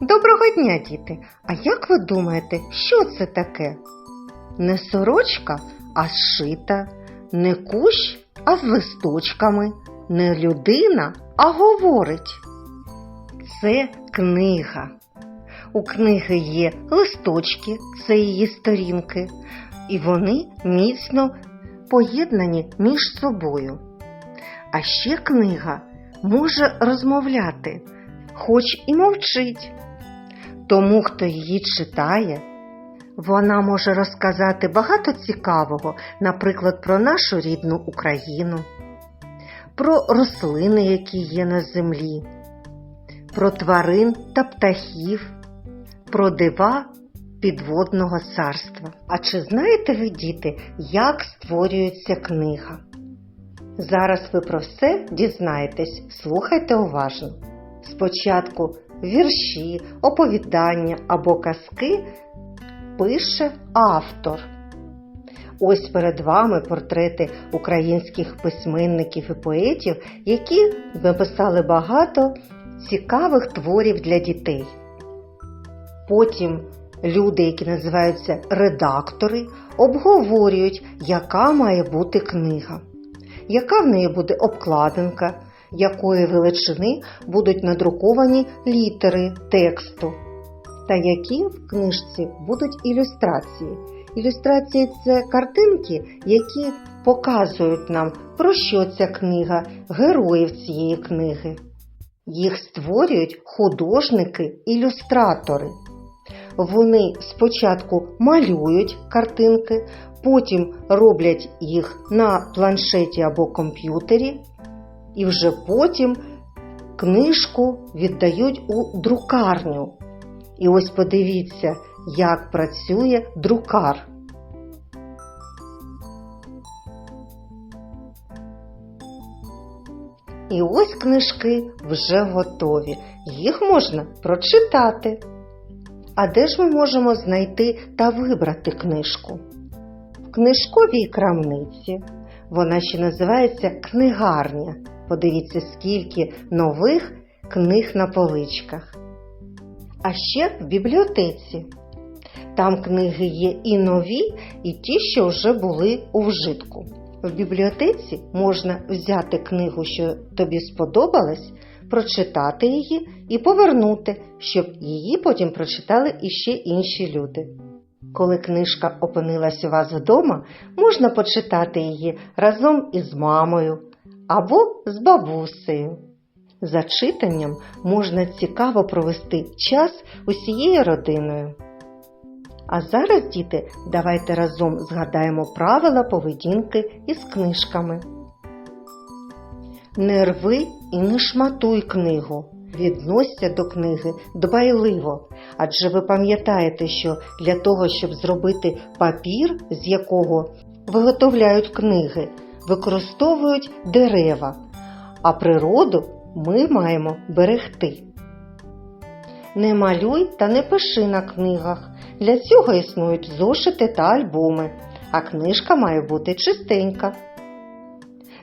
Доброго дня, діти! А як ви думаєте, що це таке? Не сорочка, а зшита, не кущ, а з листочками, не людина, а говорить. Це книга. У книги є листочки, це її сторінки, і вони міцно поєднані між собою. А ще книга може розмовляти, хоч і мовчить. Тому, хто її читає, вона може розказати багато цікавого, наприклад, про нашу рідну Україну, про рослини, які є на землі, про тварин та птахів, про дива підводного царства. А чи знаєте ви, діти, як створюється книга? Зараз ви про все дізнаєтесь, слухайте уважно. Спочатку вірші, оповідання або казки пише автор. Ось перед вами портрети українських письменників і поетів, які написали багато цікавих творів для дітей. Потім люди, які називаються редактори, обговорюють, яка має бути книга, яка в неї буде обкладинка, якої величини будуть надруковані літери тексту, та які в книжці будуть ілюстрації. Ілюстрації це картинки, які показують нам, про що ця книга, героїв цієї книги. Їх створюють художники-ілюстратори. Вони спочатку малюють картинки, потім роблять їх на планшеті або комп'ютері, і вже потім книжку віддають у друкарню. І ось подивіться, як працює друкар. І ось книжки вже готові. Їх можна прочитати. А де ж ми можемо знайти та вибрати книжку? В книжковій крамниці. Вона ще називається книгарня. Подивіться, скільки нових книг на поличках. А ще в бібліотеці. Там книги є і нові, і ті, що вже були у вжитку. В бібліотеці можна взяти книгу, що тобі сподобалась, прочитати її і повернути, щоб її потім прочитали іще інші люди. Коли книжка опинилась у вас вдома, можна почитати її разом із мамою або з бабусею. За читанням можна цікаво провести час усією родиною. А зараз, діти, давайте разом згадаємо правила поведінки із книжками. Не рви і не шматуй книгу. Відносься до книги дбайливо, адже ви пам'ятаєте, що для того, щоб зробити папір, з якого виготовляють книги, використовують дерева, а природу ми маємо берегти. Не малюй та не пиши на книгах. Для цього існують зошити та альбоми, а книжка має бути чистенька.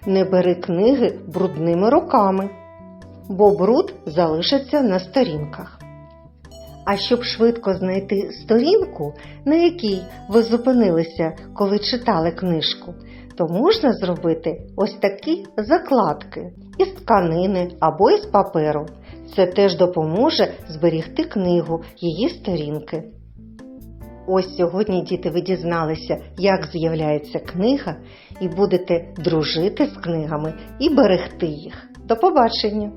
Не бери книги брудними руками, бо бруд залишиться на сторінках. А щоб швидко знайти сторінку, на якій ви зупинилися, коли читали книжку, то можна зробити ось такі закладки із тканини або із паперу. Це теж допоможе зберігти книгу, її сторінки. Ось сьогодні діти ви дізналися, як з'являється книга, і будете дружити з книгами і берегти їх. До побачення!